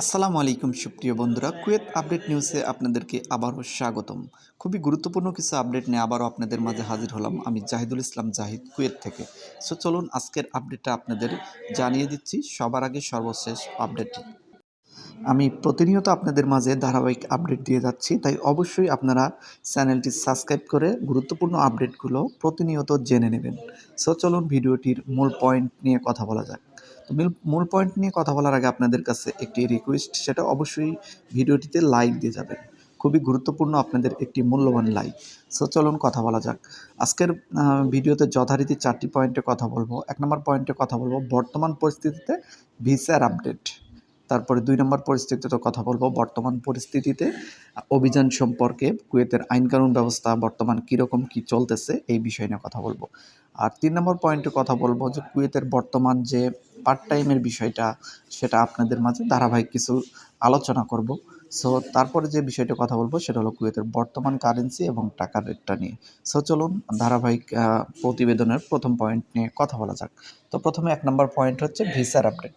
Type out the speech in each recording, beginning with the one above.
আসসালামু আলাইকুম, সুপ্রিয় বন্ধুরা। কুয়েত আপডেট নিউজে আপনাদেরকে আবারও স্বাগতম। খুবই গুরুত্বপূর্ণ কিছু আপডেট নিয়ে আবারও আপনাদের মাঝে হাজির হলাম। আমি জাহিদুল ইসলাম জাহিদ, কুয়েত থেকে। সো চলুন, আজকের আপডেটটা আপনাদের জানিয়ে দিচ্ছি। সবার আগে সর্বশেষ আপডেট আমি প্রতিনিয়ত আপনাদের মাঝে ধারাবাহিক আপডেট দিয়ে যাচ্ছি, তাই অবশ্যই আপনারা চ্যানেলটি সাবস্ক্রাইব করে গুরুত্বপূর্ণ আপডেটগুলো প্রতিনিয়ত জেনে নেবেন। সো চলুন, ভিডিওটির মূল পয়েন্ট নিয়ে কথা বলা যাক। মূল- মূল পয়েন্ট নিয়ে কথা বলার আগে আপনাদের কাছে একটি রিকোয়েস্ট সেটা অবশ্যই ভিডিওটিতে লাইক দিয়ে যাবেন। খুবই গুরুত্বপূর্ণ আপনাদের একটি মূল্যবান লাইক সো চলুন কথা বলা যাক। আজকের ভিডিওতে যথারীতি চারটি পয়েন্টে কথা বলব। এক নম্বর পয়েন্টে কথা বলব, বর্তমান পরিস্থিতিতে ভিসার আপডেট তারপরে দুই নম্বর পরিস্থিতিতে কথা বলব, বর্তমান পরিস্থিতিতে অভিযান সম্পর্কে কুয়েতের আইনকানুন ব্যবস্থা বর্তমান কীরকম, কী চলতেছে, এই বিষয় নিয়ে কথা বলব। আর তিন নম্বর পয়েন্টে কথা বলব যে কুয়েতের বর্তমান যে পার্ট টাইমের বিষয়টা, সেটা আপনাদের মাঝে ধারাবাহিক কিছু আলোচনা করব। সো তারপরে যে বিষয়টা কথা বলব, সেটা হলো কুয়েতের বর্তমান কারেন্সি এবং টাকার রেটটা নিয়ে। সো চলুন ধারাবাহিক প্রতিবেদনের প্রথম পয়েন্ট নিয়ে কথা বলা যাক। তো প্রথমে এক নম্বর পয়েন্ট হচ্ছে ভিসার আপডেট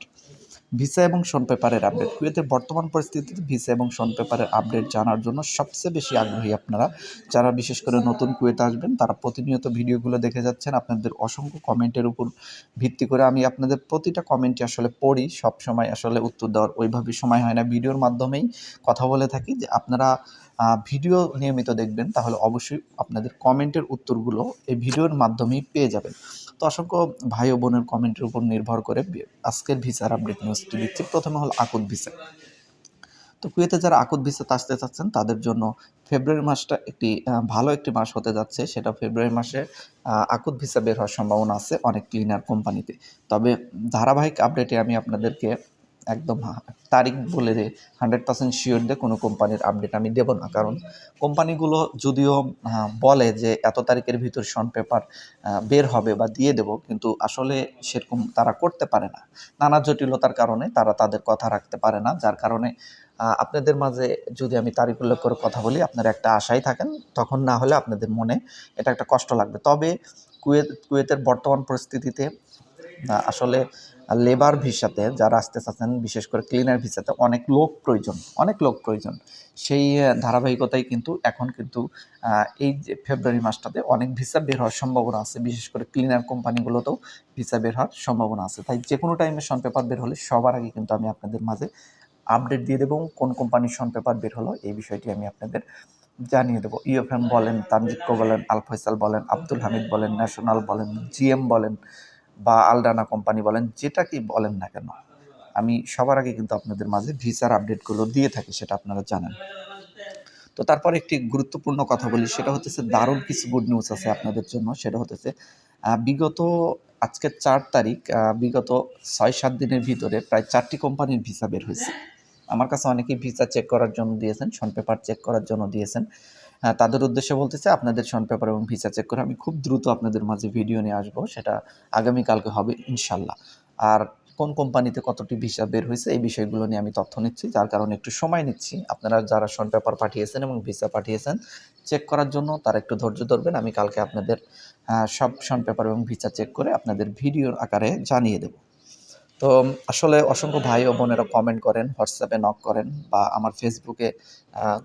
ভিসা এবং শন পেপারের আপডেট কুয়েতের বর্তমান পরিস্থিতিতে ভিসা এবং শন পেপারের আপডেট জানার জন্য সবচেয়ে বেশি আগ্রহী আপনারা। যারা বিশেষ করে নতুন কুয়েতে আসবেন, তারা প্রতিনিয়ত ভিডিওগুলো দেখে যাচ্ছেন। আপনাদের অসংখ্য কমেন্টের উপর ভিত্তি করে আমি আপনাদের প্রতিটা কমেন্টই আসলে পড়ি। সব সময় আসলে উত্তর দেওয়ার ওইভাবে সময় হয় না। ভিডিওর মাধ্যমেই কথা বলে থাকি যে আপনারা ভিডিও নিয়মিত দেখবেন, তাহলে অবশ্যই আপনাদের কমেন্টের উত্তরগুলো এই ভিডিওর মাধ্যমেই পেয়ে যাবেন। তো অসংখ্য ভাই ও বোনের কমেন্টের উপর নির্ভর করে আজকের ভিসার আপডেট নিউজটি দিচ্ছি প্রথমে হল আকুদ ভিসা। তো কুয়েতে যারা আকুদ ভিসাতে আসতে চাচ্ছেন, তাদের জন্য ফেব্রুয়ারি মাসটা একটি ভালো একটি মাস হতে যাচ্ছে। সেটা ফেব্রুয়ারি মাসে আকুদ ভিসা বের হওয়ার সম্ভাবনা আছে অনেক ক্লিনার কোম্পানিতে তবে ধারাবাহিক আপডেটে আমি আপনাদেরকে একদম তারিখ বলে দিয়ে হান্ড্রেড পার্সেন্ট শিওর দিয়ে কোনো কোম্পানির আপডেট আমি দেবো না। কারণ কোম্পানিগুলো যদিও বলে যে এত তারিখের ভিতর শন পেপার বের হবে বা দিয়ে দেব, কিন্তু আসলে সেরকম তারা করতে পারে না। নানা জটিলতার কারণে তারা তাদের কথা রাখতে পারে না। যার কারণে আপনাদের মাঝে যদি আমি তারিখ উল্লেখ করে কথা বলি, আপনারা একটা আশায় থাকেন, তখন না হলে আপনাদের মনে এটা একটা কষ্ট লাগবে। তবে কুয়েত, কুয়েতের বর্তমান পরিস্থিতিতে আসলে লেবার ভিসাতে যারা আসতে চাচ্ছেন বিশেষ করে ক্লিনার ভিসাতে অনেক লোক প্রয়োজন অনেক লোক প্রয়োজন। সেই আহ, ধারাবাহিকতায় কিন্তু এখন কিন্তু এই যে ফেব্রুয়ারি মাসটাতে অনেক ভিসা বের হওয়ার সম্ভাবনা আছে। বিশেষ করে ক্লিনার কোম্পানিগুলোতেও ভিসা বের হওয়ার সম্ভাবনা আছে। তাই যে কোনো টাইমে সন পেপার বের হলে সবার আগে কিন্তু আমি আপনাদের মাঝে আপডেট দিয়ে দেবো কোন কোম্পানির সন পেপার বের হলো এই বিষয়টি আমি আপনাদের জানিয়ে দেবো। ইউএফএম বলেন তানজিক্কো বলেন আল ফয়সাল বলেন আব্দুল হামিদ বলেন ন্যাশনাল বলেন জিএম বলেন বা আলডানা কোম্পানি বলেন, যেটা কি বলেন না কেন, আমি সবার আগে কিন্তু আপনাদের মাঝে ভিসার আপডেটগুলো দিয়ে থাকি, সেটা আপনারা জানেন। তো তারপর একটি গুরুত্বপূর্ণ কথা বলি, সেটা হচ্ছে দারুণ কিছু গুড নিউজ আছে আপনাদের জন্য, সেটা হতেছে বিগত আজকের চার তারিখ বিগত ছয় সাত দিনের ভিতরে প্রায় চারটি কোম্পানির ভিসা বের হয়েছে। আমার কাছে অনেকেই ভিসা চেক করার জন্য দিয়েছেন শন পেপার চেক করার জন্য দিয়েছেন। তাদের উদ্দেশ্যে বলতেছে, আপনাদের শন পেপার এবং ভিসা চেক করে আমি খুব দ্রুত আপনাদের মাঝে ভিডিও নিয়ে আসব, সেটা আগামীকালকে হবে, ইনশাল্লাহ। আর কোন কোম্পানিতে কতটি ভিসা বের হয়েছে, এই বিষয়গুলো নিয়ে আমি তথ্য নিচ্ছি, যার কারণে একটু সময় নিচ্ছি। আপনারা যারা শন পেপার পাঠিয়েছেন এবং ভিসা পাঠিয়েছেন, চেক করার জন্য তারা একটু ধৈর্য ধরবেন, আমি কালকে আপনাদের সব শন পেপার এবং ভিসা চেক করে আপনাদের ভিডিওর আকারে জানিয়ে দেব। তো আসলে অসংখ্য ভাই ও বোনেরা কমেন্ট করেন হোয়াটসঅ্যাপে নক করেন বা আমার ফেসবুকে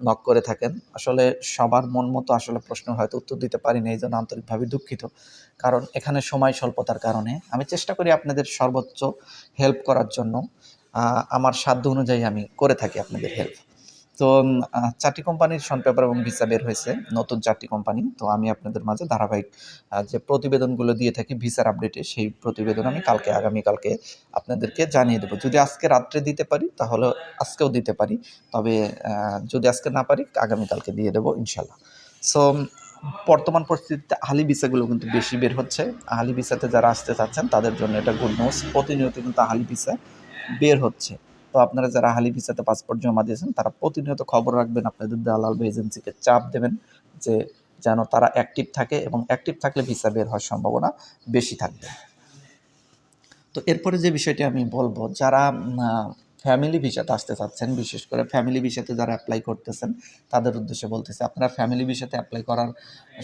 নক করে থাকেন। আসলে সবার মন মতো আসলে প্রশ্ন হয়তো উত্তর দিতে পারি না এই জন্য আন্তরিকভাবে দুঃখিত। কারণ এখানে সময় স্বল্পতার কারণে আমি চেষ্টা করি আপনাদের সর্বোচ্চ হেল্প করার জন্য। আমার সাধ্য অনুযায়ী আমি করে থাকি আপনাদের হেল্প তো চারটি কোম্পানির শন পেপার এবং ভিসা বের হয়েছে, নতুন চারটি কোম্পানি। তো আমি আপনাদের মাঝে ধারাবাহিক যে প্রতিবেদনগুলো দিয়ে থাকি ভিসার আপডেটে সেই প্রতিবেদন আমি কালকে, আগামীকালকে আপনাদেরকে জানিয়ে দেবো। যদি আজকে রাত্রে দিতে পারি, তাহলে আজকেও দিতে পারি। তবে যদি আজকে না পারি, আগামীকালকে দিয়ে দেবো ইনশাল্লাহ সো বর্তমান পরিস্থিতিতে আহলি ভিসাগুলো কিন্তু বেশি বের হচ্ছে। আহলি ভিসাতে যারা আসতে চাচ্ছেন, তাদের জন্য এটা গুড নিউজ প্রতিনিয়ত কিন্তু আহলি ভিসা বের হচ্ছে। তো আপনারা যারা হালি ভিসাতে পাসপোর্ট জমা দিয়েছেন, তারা প্রতিনিয়ত খবর রাখবেন, আপনাদের দালাল বা এজেন্সিকে চাপ দেবেন যে যেন তারা অ্যাক্টিভ থাকে এবং অ্যাক্টিভ থাকলে ভিসা বের হওয়ার সম্ভাবনা বেশি থাকবে। তো এরপরে যে বিষয়টি আমি বলব, যারা ফ্যামিলি ভিসাতে আসতে চাচ্ছেন, বিশেষ করে ফ্যামিলি ভিসাতে যারা অ্যাপ্লাই করতেছেন, তাদের উদ্দেশ্যে বলতেছে, আপনারা ফ্যামিলি ভিসাতে অ্যাপ্লাই করার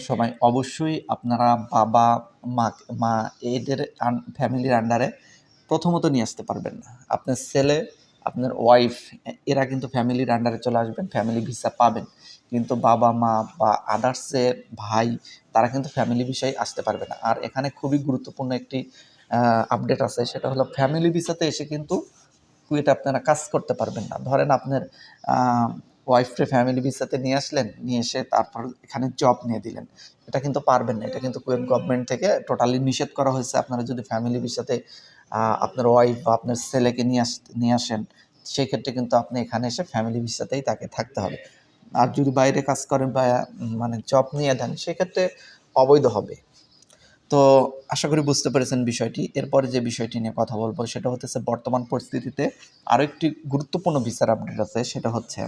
সময় অবশ্যই আপনারা বাবা, মা মা, এদের ফ্যামিলির আন্ডারে প্রথমত নিয়ে আসতে পারবেন না। আপনার ছেলে আপনার ওয়াইফ এরা কিন্তু ফ্যামিলির আন্ডারে চলে আসবেন ফ্যামিলি ভিসা পাবেন। কিন্তু বাবা, মা বা আদার্সে ভাই, তারা কিন্তু ফ্যামিলি ভিসায় আসতে পারবে না। আর এখানে খুবই গুরুত্বপূর্ণ একটি আপডেট আছে, সেটা হলো ফ্যামিলি ভিসাতে এসে কিন্তু কুয়েটে আপনারা কাজ করতে পারবেন না। ধরেন আপনার ওয়াইফকে ফ্যামিলি ভিসাতে নিয়ে আসলেন, নিয়ে এসে তারপর এখানে জব নিয়ে দিলেন। এটা কিন্তু পারবেন না, এটা কিন্তু কুয়েত গভর্নমেন্ট থেকে টোটালি নিষেধ করা হয়েছে। আপনারা যদি ফ্যামিলি ভিসাতে আপনার ওয়াইফ বা আপনার ছেলেকে নিয়ে আস, নিয়ে আসেন, সেক্ষেত্রে কিন্তু আপনি এখানে এসে ফ্যামিলি ভিসাতেই তাকে থাকতে হবে। আর যদি বাইরে কাজ করেন বা মানে জব নিয়ে দেন সেক্ষেত্রে অবৈধ হবে। তো আশা করি বুঝতে পেরেছেন বিষয়টি। এরপরে যে বিষয়টি নিয়ে কথা বলব, সেটা হচ্ছে বর্তমান পরিস্থিতিতে আরও একটি গুরুত্বপূর্ণ ভিসার আপডেট আছে, সেটা হচ্ছে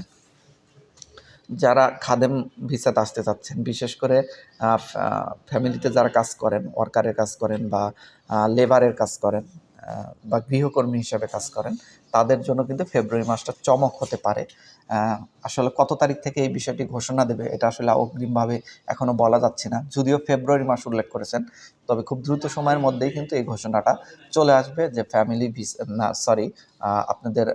যারা খাদেম ভিসাতে আসতে চাচ্ছেন, বিশেষ করে ফ্যামিলিতে যারা কাজ করেন ওয়ার্কারের কাজ করেন বা লেবারের কাজ করেন বা গৃহকর্মী হিসাবে কাজ করেন, তাদের জন্য কিন্তু ফেব্রুয়ারি মাসটা চমক হতে পারে। আসলে কত তারিখ থেকে এই বিষয়টি ঘোষণা দেবে, এটা আসলে অগ্রিমভাবে এখনও বলা যাচ্ছে না। যদিও ফেব্রুয়ারি মাস উল্লেখ করেছেন, তবে খুব দ্রুত সময়ের মধ্যেই কিন্তু এই ঘোষণাটা চলে আসবে যে ফ্যামিলি ভিসা না সরি আপনাদের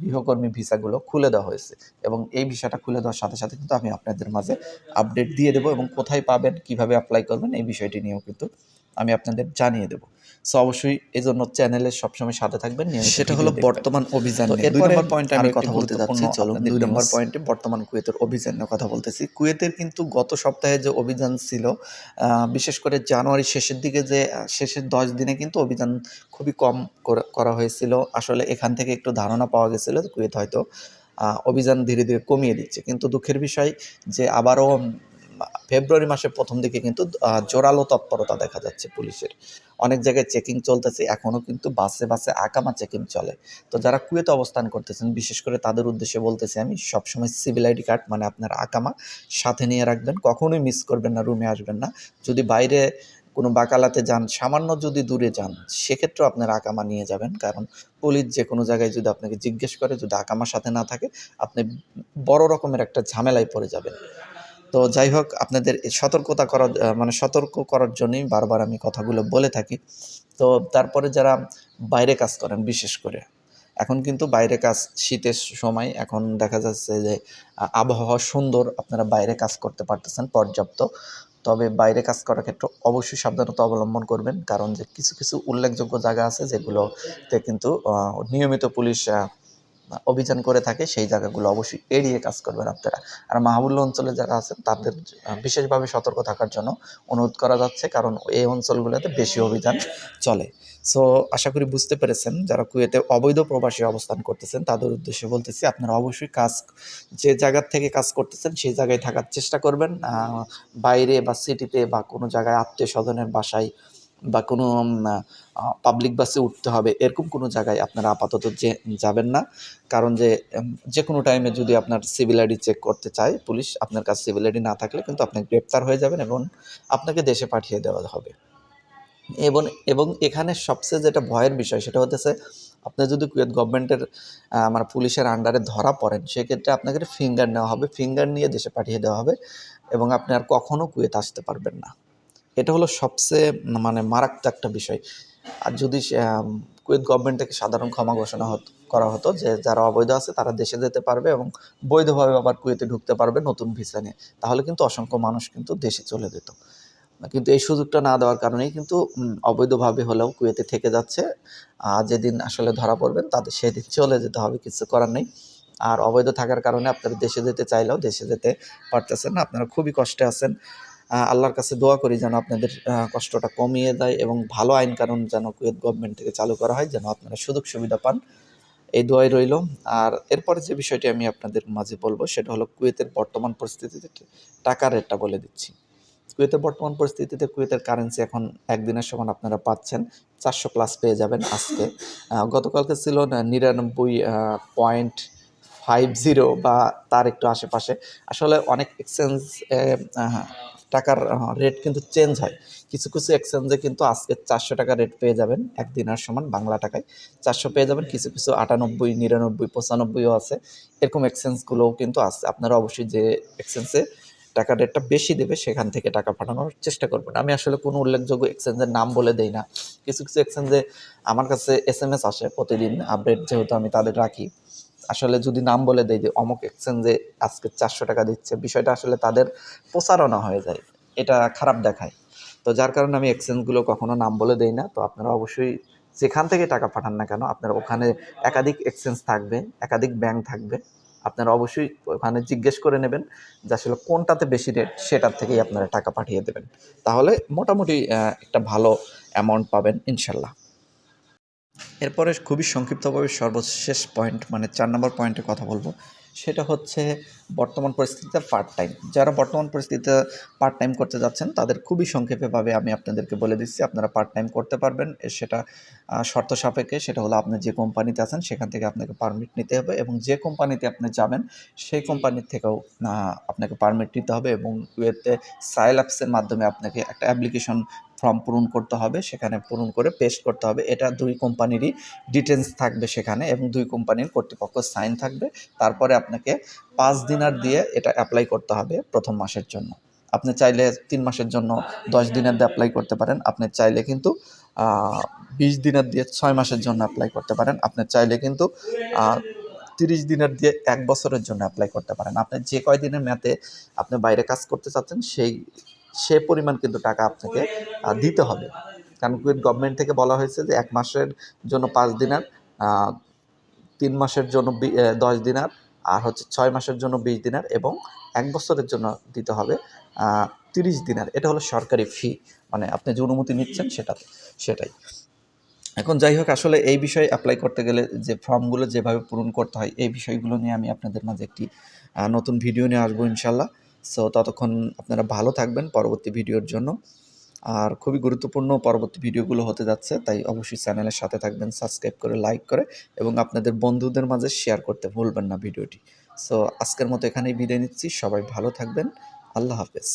গৃহকর্মী ভিসাগুলো খুলে দেওয়া হয়েছে। এবং এই ভিসাটা খুলে দেওয়ার সাথে সাথে কিন্তু আমি আপনাদের মাঝে আপডেট দিয়ে দেবো এবং কোথায় পাবেন, কীভাবে অ্যাপ্লাই করবেন, এই বিষয়টি নিয়েও কিন্তু আমি আপনাদের জানিয়ে দেবো। সো অবশ্যই এই জন্য চ্যানেলে সবসময় সাথে থাকবেন সেটা হলো বর্তমান অভিযান। দুই নম্বর পয়েন্টে আমি কথা বলতে যাচ্ছি চলুন দুই নম্বর পয়েন্টে বর্তমান কুয়েতের অভিযান নিয়ে কথা বলতেছি। কুয়েতের কিন্তু গত সপ্তাহে যে অভিযান ছিল বিশেষ করে জানুয়ারি শেষের দিকে যে শেষের দশ দিনে কিন্তু অভিযান খুবই কম করা- হয়েছিল। আসলে এখান থেকে একটু ধারণা পাওয়া গেছিল কুয়েত হয়তো অভিযান ধীরে ধীরে কমিয়ে দিচ্ছে। কিন্তু দুঃখের বিষয় যে আবারও ফেব্রুয়ারি মাসের প্রথম দিকে কিন্তু জোরালো তৎপরতা দেখা যাচ্ছে পুলিশের। অনেক জায়গায় চেকিং চলতেছে এখনও কিন্তু বাসে বাসে আকামা চেকিং চলে। তো যারা কুয়েতে অবস্থান করতেছেন, বিশেষ করে তাদের উদ্দেশ্যে বলতেছি আমি, সবসময় সিভিল আইডি কার্ড মানে আপনার আকামা সাথে নিয়ে রাখবেন, কখনোই মিস করবেন না, রুমে আসবেন না। যদি বাইরে কোনো বাকালাতে যান, সামান্য যদি দূরে যান, সেক্ষেত্রেও আপনার আকামা নিয়ে যাবেন। কারণ পুলিশ যে কোনো জায়গায় যদি আপনাকে জিজ্ঞেস করে, যদি আকামার সাথে না থাকে, আপনি বড় রকমের একটা ঝামেলায় পড়ে যাবেন। তো যাই হোক, আপনাদের সতর্কতা করার মানে সতর্ক করার জন্যই বারবার আমি কথাগুলো বলে থাকি। তো তারপরে যারা বাইরে কাজ করেন, বিশেষ করে, এখন কিন্তু বাইরে কাজ, শীতের সময় এখন দেখা যাচ্ছে যে আবহাওয়া সুন্দর, আপনারা বাইরে কাজ করতে পারতেছেন পর্যাপ্ত। তবে বাইরে কাজ করার ক্ষেত্রে অবশ্যই সাবধানতা অবলম্বন করবেন, কারণ যে কিছু কিছু উল্লেখযোগ্য জায়গা আছে যেগুলোতে কিন্তু নিয়মিত পুলিশ অভিযান করে থাকে, সেই জায়গাগুলো অবশ্যই এড়িয়ে কাজ করবেন আপনারা। আর মাহবুল্লা অঞ্চলে যারা আছেন, তাদের বিশেষভাবে সতর্ক থাকার জন্য অনুরোধ করা যাচ্ছে, কারণ এই অঞ্চলগুলোতে বেশি অভিযান চলে। সো আশা করি বুঝতে পেরেছেন, যারা কুয়েতে অবৈধ প্রবাসী অবস্থান করতেছেন, তাদের উদ্দেশ্যে বলতেছি, আপনারা অবশ্যই কাজ, যে জায়গার থেকে কাজ করতেছেন, সেই জায়গায় থাকার চেষ্টা করবেন। বাইরে বা সিটিতে বা কোনো জায়গায় আত্মীয় স্বজনের বাসায় বা কোনো পাবলিক বাসে উঠতে হবে, এরকম কোনো জায়গায় আপনারা আপাতত যে, যাবেন না। কারণ যে যে কোনো টাইমে যদি আপনার সিভিল আইডি চেক করতে চায় পুলিশ, আপনার কাছে সিভিল আইডি না থাকলে কিন্তু আপনি গ্রেপ্তার হয়ে যাবেন এবং আপনাকে দেশে পাঠিয়ে দেওয়া হবে। এবং এবং এখানে সবচেয়ে যেটা ভয়ের বিষয় সেটা হতেছে, আপনি যদি কুয়েত গভর্নমেন্টের আমার পুলিশের আন্ডারে ধরা পড়েন, সেক্ষেত্রে আপনাকে ফিঙ্গার নেওয়া হবে ফিঙ্গার নিয়ে দেশে পাঠিয়ে দেওয়া হবে এবং আপনি আর কখনও কুয়েত আসতে পারবেন না। এটা হলো সবচেয়ে মানে মারাত্মক একটা বিষয়। আর যদি কুয়েত গভর্নমেন্ট থেকে সাধারণ ক্ষমা ঘোষণা হতো, করা হতো যে যারা অবৈধ আছে তারা দেশে যেতে পারবে এবং বৈধভাবে আবার কুয়েতে ঢুকতে পারবে নতুন ভিসা নিয়ে। তাহলে কিন্তু অসংখ্য মানুষ কিন্তু দেশে চলে যেত। কিন্তু এই সুযোগটা না দেওয়ার কারণেই কিন্তু অবৈধভাবে হলেও কুয়েতে থেকে যাচ্ছে। আর যেদিন আসলে ধরা পড়বেন তাদের সেদিন চলে যেতে হবে, কিছু করার নেই। আর অবৈধ থাকার কারণে আপনারা দেশে যেতে চাইলেও দেশে যেতে পারতেছেন না, আপনারা খুবই কষ্টে আছেন। আল্লাহর কাছে দোয়া করি যেন আপনাদের কষ্টটা কমিয়ে দেয় এবং ভালো আইন কানুন যেন কুয়েত গভর্নমেন্ট থেকে চালু করা হয়, যেন আপনারা সুযোগ সুবিধা পান। এই দোয়াই রইল। আর এরপরে যে বিষয়টি আমি আপনাদের মাঝে বলব, সেটা হলো কুয়েতের বর্তমান পরিস্থিতিতে টাকার রেটটা বলে দিচ্ছি। কুয়েতের বর্তমান পরিস্থিতিতে কুয়েতের কারেন্সি এখন একদিনের সমান আপনারা পাচ্ছেন, চারশো প্লাস পেয়ে যাবেন আজকে। গতকালকে ছিল নিরানব্বই পয়েন্ট ফাইভ জিরো বা তার একটু আশেপাশে। আসলে অনেক এক্সচেঞ্জ টাকার রেট কিন্তু চেঞ্জ হয়। কিছু কিছু এক্সচেঞ্জে কিন্তু আজকে চারশো টাকা রেট পেয়ে যাবেন একদিনের সমান বাংলা টাকায়। চারশো পেয়ে যাবেন, কিছু কিছু আটানব্বই, নিরানব্বই, পঁচানব্বইও আছে। এরকম এক্সচেঞ্জগুলোও কিন্তু আছে আপনারা অবশ্যই যে এক্সচেঞ্জে টাকা রেটটা বেশি দেবে, সেখান থেকে টাকা পাঠানোর চেষ্টা করবেন। আমি আসলে কোনো উল্লেখযোগ্য এক্সচেঞ্জের নাম বলে দেই না। কিছু কিছু এক্সচেঞ্জে আমার কাছে এস এম এস আসে প্রতিদিন আপডেট যেহেতু আমি তাদের রাখি। আসলে যদি নাম বলে দেয় যে অমুক এক্সচেঞ্জে আজকে চারশো টাকা দিচ্ছে, বিষয়টা আসলে তাদের প্রচারণা হয়ে যায়, এটা খারাপ দেখায়। তো যার কারণে আমি এক্সচেঞ্জগুলো কখনো নাম বলে দেই না, তো আপনারা অবশ্যই যেখান থেকে টাকা পাঠান না কেন, আপনার ওখানে একাধিক এক্সচেঞ্জ থাকবে, একাধিক ব্যাংক থাকবে, আপনারা অবশ্যই ওখানে জিজ্ঞেস করে নেবেন যে আসলে কোনটাতে বেশি রেট সেটার থেকেই আপনারা টাকা পাঠিয়ে দেবেন। তাহলে মোটামুটি একটা ভালো অ্যামাউন্ট পাবেন, ইনশাল্লাহ। এরপরে খুবই সংক্ষিপ্তভাবে সর্বশেষ পয়েন্ট মানে চার নম্বর পয়েন্টে কথা বলব। সেটা হচ্ছে বর্তমান পরিস্থিতিতে পার্ট টাইম যারা বর্তমান পরিস্থিতিতে পার্ট টাইম করতে যাচ্ছেন, তাদের খুবই সংক্ষেপেভাবে আমি আপনাদেরকে বলে দিচ্ছি, আপনারা পার্ট টাইম করতে পারবেন। সেটা শর্ত সাপেক্ষে সেটা হলো আপনি যে কোম্পানিতে আছেন, সেখান থেকে আপনাকে পারমিট নিতে হবে এবং যে কোম্পানিতে আপনি যাবেন, সেই কোম্পানির থেকেও আপনাকে পারমিট নিতে হবে এবং কুয়েতে সাইল অ্যাপসের মাধ্যমে আপনাকে একটা অ্যাপ্লিকেশন ফর্ম পূরণ করতে হবে, সেখানে পূরণ করে পেস্ট করতে হবে। এটা দুই কোম্পানিরই ডিটেলস থাকবে সেখানে এবং দুই কোম্পানির কর্তৃপক্ষ সাইন থাকবে। তারপরে আপনাকে পাঁচ দিনার দিয়ে এটা অ্যাপ্লাই করতে হবে প্রথম মাসের জন্য। আপনি চাইলে তিন মাসের জন্য দশ দিনের দিয়ে অ্যাপ্লাই করতে পারেন। আপনি চাইলে কিন্তু বিশ দিনের দিয়ে ছয় মাসের জন্য অ্যাপ্লাই করতে পারেন। আপনি চাইলে কিন্তু তিরিশ দিনের দিয়ে এক বছরের জন্য অ্যাপ্লাই করতে পারেন। আপনি যে কয় দিনের ম্যাথে আপনি বাইরে কাজ করতে চাচ্ছেন, সেই সে পরিমাণ কিন্তু টাকা আপনাকে দিতে হবে। কারণ গভর্নমেন্ট থেকে বলা হয়েছে যে এক মাসের জন্য পাঁচ দিনার তিন মাসের জন্য দশ দিনার, আর হচ্ছে ছয় মাসের জন্য বিশ দিনার এবং এক বছরের জন্য দিতে হবে তিরিশ দিনার। এটা হলো সরকারি ফি মানে আপনি যে অনুমতি নিচ্ছেন সেটাতে সেটাই। এখন যাই হোক, আসলে এই বিষয়ে অ্যাপ্লাই করতে গেলে যে ফর্মগুলো যেভাবে পূরণ করতে হয়, এই বিষয়গুলো নিয়ে আমি আপনাদের মাঝে একটি নতুন ভিডিও নিয়ে আসব ইনশাল্লাহ সো ততক্ষণ আপনারা ভালো থাকবেন পরবর্তী ভিডিওর জন্য। আর খুবই গুরুত্বপূর্ণ পরবর্তী ভিডিওগুলো হতে যাচ্ছে, তাই অবশ্যই চ্যানেলের সাথে থাকবেন, সাবস্ক্রাইব করে, লাইক করে এবং আপনাদের বন্ধুদের মাঝে শেয়ার করতে ভুলবেন না ভিডিওটি। সো আজকের মতো এখানেই বিদায় নিচ্ছি, সবাই ভালো থাকবেন, আল্লাহ হাফেজ।